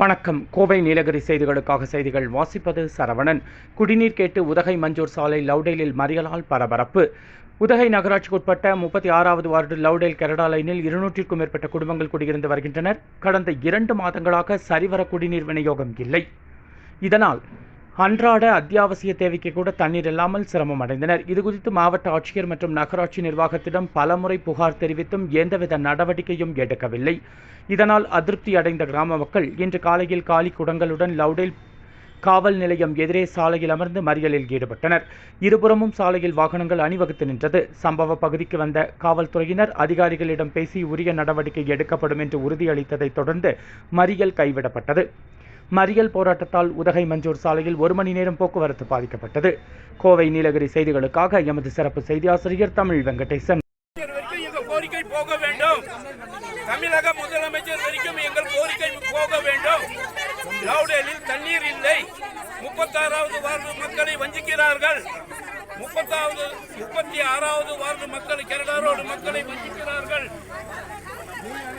வணக்கம். கோவை நீலகிரி செய்திகளுக்காக செய்திகள் வாசிப்பது சரவணன். குடிநீர் கேட்டு உதகை மஞ்சூர் சாலை லவுடேலில் மறியலால் பரபரப்பு. உதகை நகராட்சிக்குட்பட்ட முப்பத்தி ஆறாவது வார்டு லவுடேல் கெரடா லைனில் இருநூற்றிற்கும் மேற்பட்ட குடும்பங்கள் குடியிருந்து வருகின்றனர். கடந்த இரண்டு மாதங்களாக சரிவர குடிநீர் விநியோகம் இல்லை. இதனால் அன்றாட அத்தியாவசிய தேவைக்கு கூட தண்ணீர் இல்லாமல் சிரமம் அடைந்தனர். இதுகுறித்து மாவட்ட ஆட்சியர் மற்றும் நகராட்சி நிர்வாகத்திடம் பலமுறை புகார் தெரிவித்தும் எந்தவித நடவடிக்கையும் எடுக்கவில்லை. இதனால் அதிருப்தி அடைந்த கிராம மக்கள் இன்று காலையில் காலி குடங்களுடன் லவுடேல் காவல் நிலையம் எதிரே சாலையில் அமர்ந்து மறியலில் ஈடுபட்டனர். இருபுறமும் சாலையில் வாகனங்கள் அணிவகுத்து நின்றது. சம்பவ பகுதிக்கு வந்த காவல்துறையினர் அதிகாரிகளிடம் பேசி உரிய நடவடிக்கை எடுக்கப்படும் என்று உறுதியளித்ததைத் தொடர்ந்து மறியல் கைவிடப்பட்டது. மறியல் போராட்டத்தால் உதகை மஞ்சூர் சாலையில் ஒரு மணி நேரம் போக்குவரத்து பாதிக்கப்பட்டது. கோவை நீலகிரி செய்திகளுக்காக எமது சிறப்பு செய்தி ஆசிரியர் தமிழ் வெங்கடேசன். கோரிக்கை போக வேண்டும். தமிழக முதலமைச்சர் வரைக்கும் எங்கள் கோரிக்கை போக வேண்டும். லவுடேலில் தண்ணீர் இல்லை. முப்பத்தாறாவது வார்டு மக்களை வஞ்சிக்கிறார்கள். முப்பத்தாவது முப்பத்தி ஆறாவது வார்டு மக்களை கரடா ரோடு மக்களை வஞ்சிக்கிறார்கள்.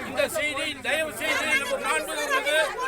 இந்த செய்தி தயவு செய்து நம்ம